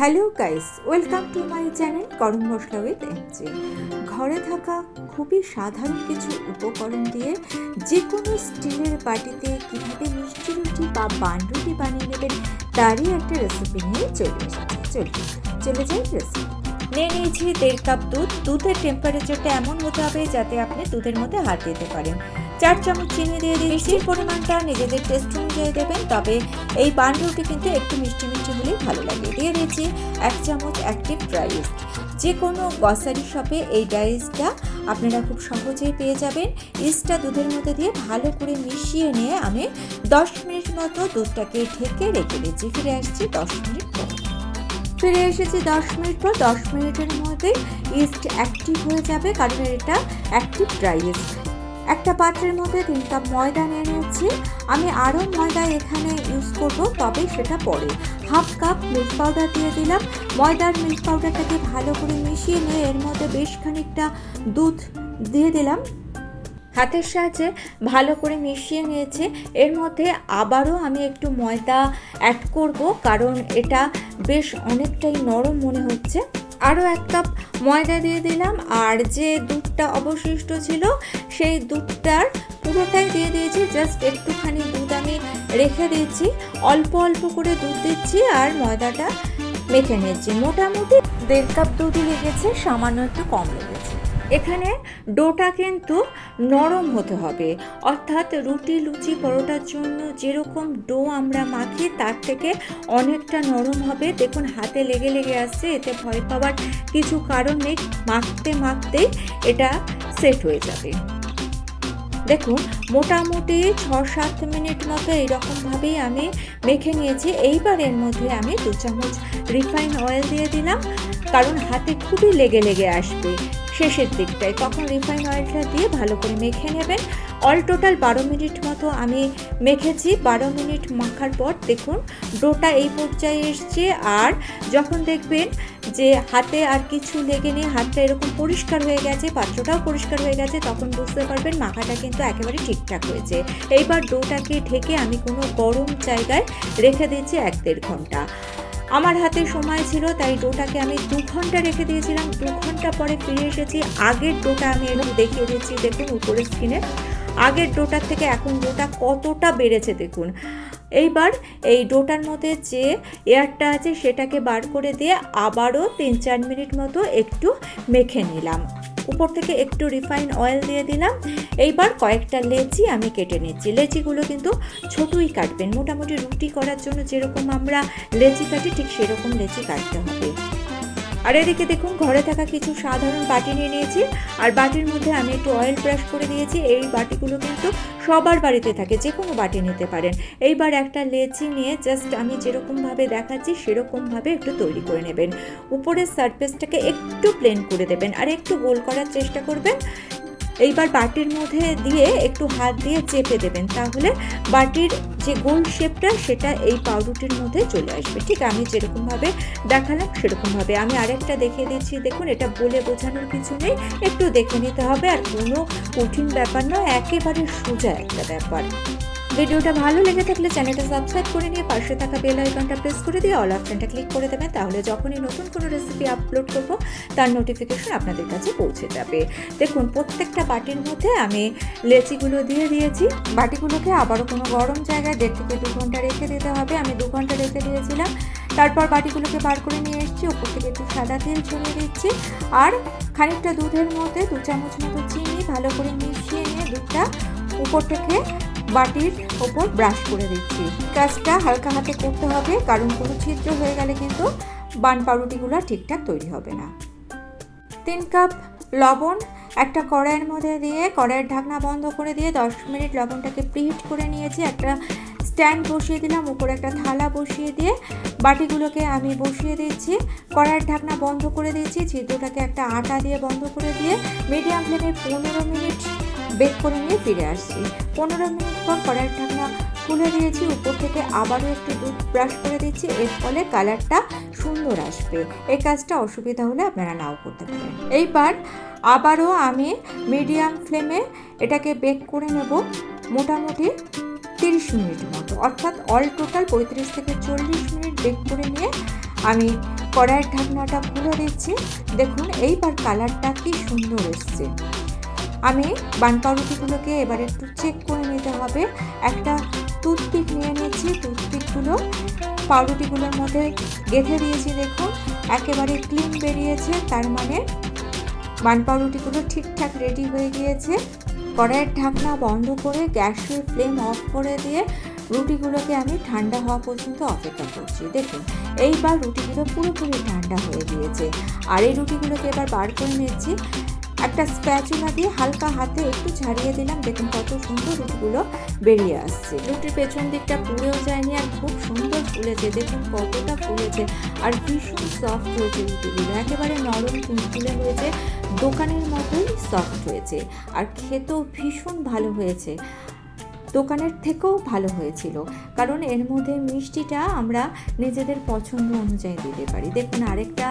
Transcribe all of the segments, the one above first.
Hello guys, welcome to my channel Garam Masala with MG. ঘরে থাকা খুবই সাধারণ কিছু উপকরণ দিয়ে যে কোনো স্টিলের বাটিতে কীভাবে মিষ্টি রুটি বা বান রুটি বানিয়ে নেবেন, তারই একটা রেসিপি নিয়ে চলে এসেছি। চলুন, চলে যাই রেসিপি নিয়ে নিয়েছি দেড় কাপ দুধ। দুধের টেম্পারেচারটা এমন হতে হবে যাতে আপনি দুধের মধ্যে হাত দিতে পারেন। চার চামচ চিনি দিয়ে দিই মিষ্টির পরিমাণটা নিজেদের টেস্ট অনুযায়ী দেবেন, তবে এই বান রুটি কিন্তু একটু মিষ্টি মিষ্টি হলেই ভালো লাগে। দিয়ে দিয়েছি এক চামচ অ্যাক্টিভ ড্রাই ইস্ট যে কোনো গ্রসারি শপে এই ড্রাই ইস্টটা আপনারা খুব সহজেই পেয়ে যাবেন। ইস্টটা দুধের মধ্যে দিয়ে ভালো করে মিশিয়ে নিয়ে আমি দশ মিনিট মতো দুধটাকে ঢেকে রেখে দিচ্ছি। ফিরে আসছি দশ মিনিট পর। ফিরে এসেছি দশ মিনিট পর। দশ মিনিটের মধ্যে ইস্ট অ্যাক্টিভ হয়ে যাবে, কারণ এটা অ্যাক্টিভ ড্রাই ইস্ট একটা পাত্রের মধ্যে তিন কাপ ময়দা নিয়ে নিয়েছি। আমি আরও ময়দা এখানে ইউজ করব, তবে সেটা পরে। হাফ কাপ মিল্ক পাউডার দিয়ে দিলাম। ময়দার মিল্ক পাউডারটাকে ভালো করে মিশিয়ে নিয়ে এর মধ্যে বেশ খানিকটা দুধ দিয়ে দিলাম। হাতের সাহায্যে ভালো করে মিশিয়ে নিয়েছে। এর মধ্যে আবারও আমি একটু ময়দা অ্যাড করব, কারণ এটা বেশ অনেকটাই নরম মনে হচ্ছে। আরও এক কাপ ময়দা দিয়ে দিলাম। আর যে দুধটা অবশিষ্ট ছিল, সেই দুধটার পুরোটাই দিয়ে দিয়েছি। জাস্ট একটুখানি দুধ আমি রেখে দিয়েছি। অল্প অল্প করে দুধ দিচ্ছি আর ময়দাটা মেখে নিচ্ছি মোটামুটি দেড় কাপ দুধই লেগেছে, সামান্য একটু কম লেগেছে। এখানে ডোটা কিন্তু নরম হতে হবে। অর্থাৎ রুটি, লুচি, পরোটার জন্য যেরকম ডো আমরা মাখি, তার থেকে অনেকটা নরম হবে। দেখুন, হাতে লেগে লেগে আসছে, এতে ভয় পাওয়ার কিছু কারণ নেই। মাখতে মাখতেই এটা সেট হয়ে যাবে। দেখুন, মোটামুটি ছ সাত মিনিট মতো এইরকমভাবেই আমি মেখে নিয়েছি। এইবার এর মধ্যে আমি দু চামচ রিফাইন অয়েল দিয়ে দিলাম, কারণ হাতে খুবই লেগে লেগে আসবে। শেষের দিকটায়। তখন রিফাইন অয়েলটা দিয়ে ভালো করে মেখে নেবেন। অল টোটাল বারো মিনিট মতো আমি মেখেছি। বারো মিনিট মাখার পর দেখুন, ডোটা এই পর্যায়ে এসছে। আর যখন দেখবেন যে হাতে আর কিছু লেগে নেই, হাতটা এরকম পরিষ্কার হয়ে গেছে, পাত্রটাও পরিষ্কার হয়ে গেছে, তখন বুঝতে পারবেন মাখাটা কিন্তু একেবারে ঠিকঠাক হয়েছে। এইবার ডোটাকে ঢেকে আমি কোনো গরম জায়গায় রেখে দিচ্ছি এক দেড় ঘণ্টা। আমার হাতে সময় ছিল, তাই ডোটাকে আমি দু ঘণ্টা রেখে দিয়েছিলাম। দু ঘণ্টা পরে ফিরে এসেছি। আগের ডোটা আমি এরকম দেখিয়ে দিচ্ছি, দেখুন উপরের স্ক্রিনে আগের ডোটার থেকে এখন ডোটা কতটা বেড়েছে দেখুন। এইবার এই ডোটার মধ্যে যে এয়ারটা আছে, সেটাকে বার করে দিয়ে আবারও তিন চার মিনিট মতো একটু মেখে নিলাম। উপর থেকে একটু রিফাইন অয়েল দিয়ে দিলাম। এইবার কয়েকটা লেচি আমি কেটে নিচ্ছি। লেচিগুলো কিন্তু ছোটোই কাটবেন। মোটামুটি রুটি করার জন্য যেরকম আমরা লেচি কাটি, ঠিক সেরকম লেচি কাটতে হবে। আর এদিকে দেখুন, ঘরে থাকা কিছু সাধারণ বাটি নিয়ে নিয়েছি। আর বাটির মধ্যে আমি একটু অয়েল ব্রাশ করে দিয়েছি। এই বাটিগুলো কিন্তু সবার বাড়িতে থাকে যে কোনো বাটি নিতে পারেন। এইবার একটা লেচি নিয়ে জাস্ট আমি যেরকমভাবে দেখাচ্ছি, সেরকমভাবে একটু তৈরি করে নেবেন। উপরের সারফেসটাকে একটু প্লেন করে দেবেন। আর একটু গোল করার চেষ্টা করবেন। এইবার বাটির মধ্যে দিয়ে একটু হাত দিয়ে চেপে দেবেন, তাহলে বাটির যে গোল শেপটা সেটা এই পাউরুটির মধ্যে চলে আসবে। ঠিক আমি যেরকমভাবে দেখালাম সেরকমভাবে। আমি আরেকটা দেখিয়ে দিচ্ছি, দেখুন এটা বলে বোঝানোর কিছু নেই, একটু দেখে নিতে হবে আর কোনো কঠিন ব্যাপার নয়, একেবারে সোজা একটা ব্যাপার। ভিডিওটা ভালো লেগে থাকলে চ্যানেলটা সাবস্ক্রাইব করে নিয়ে পাশে থাকা বেল আইকনটা প্রেস করে দিয়ে অল অপশনটা ক্লিক করে দেবেন, তাহলে যখনই নতুন কোনো রেসিপি আপলোড করব, তার নোটিফিকেশন আপনাদের কাছে পৌঁছে যাবে। দেখুন, প্রত্যেকটা বাটির মধ্যে আমি লেচিগুলো দিয়ে দিয়েছি। বাটিগুলোকে আবারও কোনো গরম জায়গায় দেড় থেকে দু ঘণ্টা রেখে দিতে হবে, আমি দু ঘণ্টা রেখে দিয়েছিলাম। তারপর বাটিগুলোকে বার করে নিয়ে এসেছি ওপর থেকে একটু সাদা তেল ছড়িয়ে দিচ্ছি। আর খানিকটা দুধের মধ্যে দু চামচ মতো চিনি ভালো করে মিশিয়ে নিয়ে দুধটা উপর থেকে বাটির ওপর ব্রাশ করে দিচ্ছি। কাজটা হালকা হাতে করতে হবে, কারণ কোনো ছিদ্র হয়ে গেলে কিন্তু বান পাউরুটিগুলো ঠিকঠাক তৈরি হবে না। তিন কাপ লবণ, একটা কড়াইয়ের মধ্যে দিয়ে কড়াইয়ের ঢাকনা বন্ধ করে দিয়ে দশ মিনিট লবণটাকে প্রিহিট করে নিয়েছি। একটা স্ট্যান্ড বসিয়ে দিলাম, উপরে একটা থালা বসিয়ে দিয়ে বাটিগুলোকে আমি বসিয়ে দিচ্ছি। কড়াইয়ের ঢাকনা বন্ধ করে দিয়েছি ছিদ্রটাকে একটা আটা দিয়ে বন্ধ করে দিয়ে মিডিয়াম ফ্লেমে পনেরো মিনিট বেক করে নিয়ে ফিরে আসছি। পনেরো মিনিট পর কড়াইয়ের ঢাকনা খুলে দিয়েছি, উপর থেকে আবারও একটু দুধ ব্রাশ করে দিচ্ছি, এর ফলে কালারটা সুন্দর আসবে। এই কাজটা অসুবিধা হলে আপনারা নাও করতে পারেন। এইবার আবারও আমি মিডিয়াম ফ্লেমে এটাকে বেক করে নেব, মোটামুটি তিরিশ মিনিট মতো। অর্থাৎ অল টোটাল পঁয়ত্রিশ থেকে চল্লিশ মিনিট বেক করে নিয়ে আমি কড়াইয়ের ঢাকনাটা খুলে দিচ্ছি। দেখুন, এইবার কালারটা কি সুন্দর এসছে। আমি বান পাউরুটিগুলোকে এবার একটু চেক করে নিতে হবে। একটা টুথপিক নিয়ে নিচ্ছি টুথপিকগুলো পাউরুটিগুলোর মধ্যে গেঁথে দিয়েছি দেখুন, একেবারে ক্লিন বেরিয়েছে, তার মানে বান পাউরুটিগুলো ঠিকঠাক রেডি হয়ে গিয়েছে। কড়াইয়ের ঢাকনা বন্ধ করে গ্যাসের ফ্লেম অফ করে দিয়ে রুটিগুলোকে আমি ঠান্ডা হওয়া পর্যন্ত অপেক্ষা করছি। দেখুন, এইবার রুটিগুলো পুরোপুরি ঠান্ডা হয়ে গিয়েছে। আর এই রুটিগুলোকে এবার বার করে নিচ্ছি। একটা স্প্যাচুলা দিয়ে হালকা হাতে একটু ছাড়িয়ে দিলাম। দেখুন কত সুন্দর রুটিগুলো বেরিয়ে আসছে। রুটির পেছন দিকটা পুড়েও যায়নি আর খুব সুন্দর ফুলেছে। দেখুন কতটা ফুলেছে। আর ভীষণ সফট হয়েছে রুটিগুলো। একেবারে নরম তুলতুলে হয়েছে। দোকানের মতোই সফট হয়েছে। আর খেতেও ভীষণ ভালো হয়েছে। দোকানের থেকেও ভালো হয়েছিল। কারণ এর মধ্যে মিষ্টিটা আমরা নিজেদের পছন্দ অনুযায়ী দিতে পারি। দেখুন, আরেকটা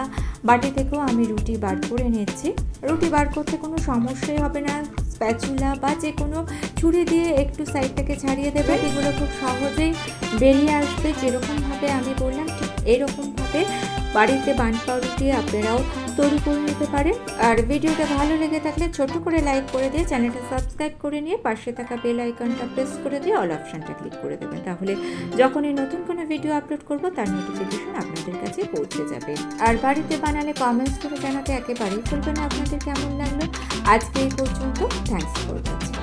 বাটি থেকেও আমি রুটি বার করে নিচ্ছি রুটি বার করতে কোনো সমস্যাই হবে না। স্প্যাচুলা বা যে কোনো ছুরি দিয়ে একটু সাইডটাকে ছাড়িয়ে দেবে, এগুলো খুব সহজেই বেরিয়ে আসবে। যেরকমভাবে আমি বললাম, ঠিক এরকমভাবে বাড়িতে বান পাউরুটি আপনারাও তৈরি করে নিতে পারেন। আর ভিডিওটা ভালো লেগে থাকলে ছোট করে লাইক করে দিয়ে চ্যানেলটা সাবস্ক্রাইব করে নিয়ে পাশে থাকা বেল আইকনটা প্রেস করে দিয়ে অল অপশানটা ক্লিক করে দেবেন। তাহলে যখনই নতুন কোনো ভিডিও আপলোড করব, তার নোটিফিকেশন আপনাদের কাছে পৌঁছে যাবে। আর বাড়িতে বানালে কমেন্টস করে জানাতে একেবারেই ভুলবেন না। আপনাদের কেমন লাগল? আজকে এই পর্যন্ত। Thanks for watching